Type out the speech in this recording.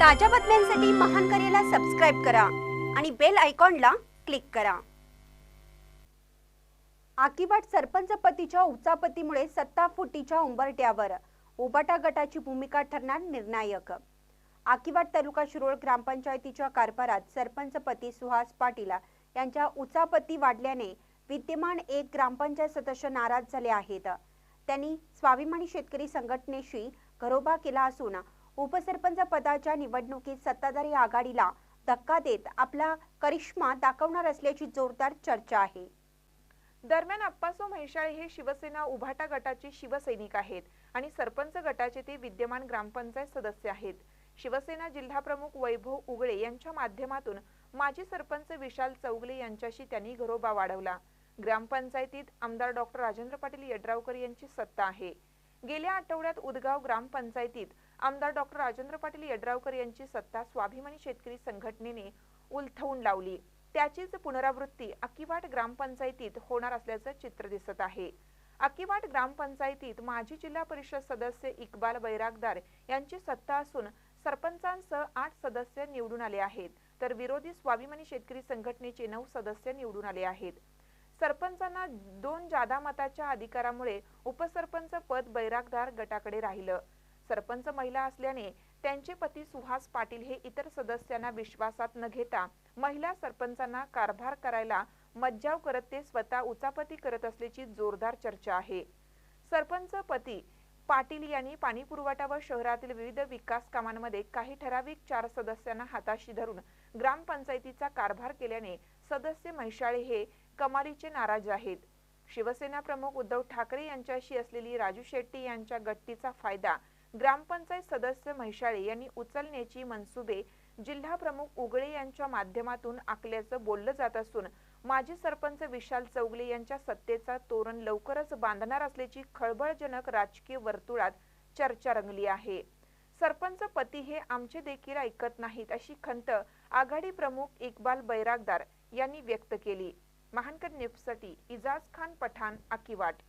ताज्या बातम्यांसाठी महान करेला सबस्क्राईब करा आणि बेल आयकॉनला क्लिक करा. आकीबाट सरपंच पतीच्या उचापतीमुळे सत्ता फुटीच्या उंबरट्यावर उबाटा गटाची भूमिका ठरणार निर्णायक. आकीबाट तालुका शिरोळ ग्रामपंचायतीच्या कारभारात सरपंच पती सुहास पाटील यांच्या उचापती वाढल्याने विद्यमान एक ग्रामपंचायत सदस्य नाराज झाले आहेत. त्यांनी स्वाभिमानी शेतकरी संघटनेशी घरोबा केला असून उपसरपंच पदाच्या निवडणुकीत सत्ताधारी आघाडीला धक्का देत आपला करिश्मा दाखवणार असल्याची जोरदार चर्चा आहे. दरम्यान अप्पासो म्हैसाळे हे शिवसेना उभाटा गटाचे शिवसैनिक आहेत आणि सरपंच गटाचे ते विद्यमान ग्रामपंचायत सदस्य आहेत. शिवसेना जिल्हाप्रमुख वैभव उगळे यांच्या माध्यमातून माजी सरपंच विशाल चौगले यांच्याशी त्यांनी घरोबा वाढवला. ग्रामपंचायतीत आमदार डॉक्टर राजेंद्र पाटील यड्रावकर यांची सत्ता आहे. गेल्या आठवड्यात उदगाव ग्रामपंचायतीत आमदार डॉक्टर राजेंद्र पाटील यड्रावकर यांची सत्ता स्वाभिमानी शेतकरी संघटनेने उलथवून लावली. त्याचीच पुनरावृत्ती अकिवाट ग्रामपंचायतीत होणार असल्याचं चित्र दिसत आहे. अकिवाट ग्रामपंचायतीत माजी जिल्हा परिषद सदस्य इक्बाल बैरागदार यांची सत्ता असून सरपंचांसह आठ सदस्य निवडून आले आहेत. तर विरोधी स्वाभिमानी शेतकरी संघटनेचे नऊ सदस्य निवडून आले आहेत. सरपंचांना दोन जादा मताच्या अधिकारामुळे उपसरपंच पद बैरागदार गटाकडे राहिलं. सरपंच महिला असल्याने त्यांचे पती सुहास पाटील हे इतर सदस्यांना विश्वासात न घेता महिला सरपंचांना कारभार करायला मज्जाव करत ते स्वतः उचापती करत असल्याची जोरदार चर्चा आहे. सरपंच पती पाटील यांनी पाणी पुरवठा व शहरातील विविध विकास कामांमध्ये काही ठराविक चार सदस्यांना हाताशी धरून ग्रामपंचायतीचा कारभार केल्याने सदस्य म्हैशाळे हे कमालीचे नाराज आहेत. शिवसेना प्रमुख उद्धव ठाकरे यांच्याशी असलेली राजू शेट्टी यांच्या गट्टीचा फायदा ग्रामपंचायत सदस्य म्हैशाळे यांनी उचलण्याची मनसुबे जिल्हा प्रमुख उगळे यांच्या माध्यमातून आखल्याचं बोललं जात असून माजी सरपंच विशाल चौगले यांच्या सत्तेचा तोरण लवकरच बांधणार असल्याची खळबळजनक राजकीय वर्तुळात चर्चा रंगली आहे. सरपंच पती हे आमचे देखील ऐकत नाहीत अशी खंत आघाडी प्रमुख इक्बाल बैरागदार यांनी व्यक्त केली. महानकर न्यूजसाठी इजाज खान पठाण अकिवाट